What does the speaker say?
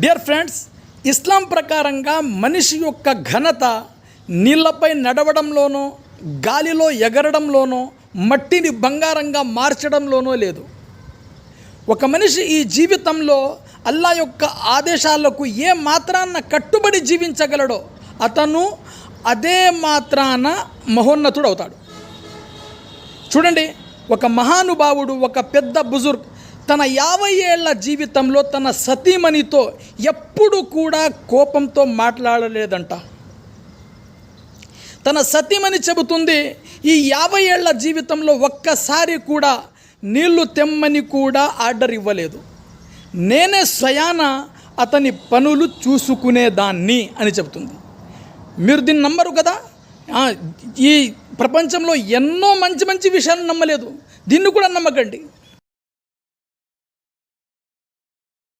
Dear friends ఇస్లాం ప్రకారంగా మనిషి యొక్క ఘనత నీళ్ళపై నడవడంలోనో గాలిలో ఎగరడంలోనో మట్టిని బంగారంగా మార్చడంలోనో లేదు. ఒక మనిషి ఈ జీవితంలో అల్లా యొక్క ఆదేశాలకు ఏ మాత్రాన కట్టుబడి జీవించగలడో అతను అదే మాత్రాన మహోన్నతుడు అవుతాడు చూడండి ఒక మహానుభావుడు ఒక పెద్ద బుజుర్గ్ తన యాభై ఏళ్ళ జీవితంలో తన సతీమణితో ఎప్పుడు కూడా కోపంతో మాట్లాడలేదంట. తన సతీమణి చెబుతుంది ఈ యాభై ఏళ్ళ జీవితంలో ఒక్కసారి కూడా నీళ్ళు తెమ్మని కూడా ఆర్డర్ ఇవ్వలేదు. నేనే స్వయాన అతని పనులు చూసుకునేదాన్ని అని చెబుతుంది. మీరు దీన్ని నమ్మరు కదా? ఈ ప్రపంచంలో ఎన్నో మంచి మంచి విషయాలు నమ్మలేదు. దీన్ని కూడా నమ్మకండి.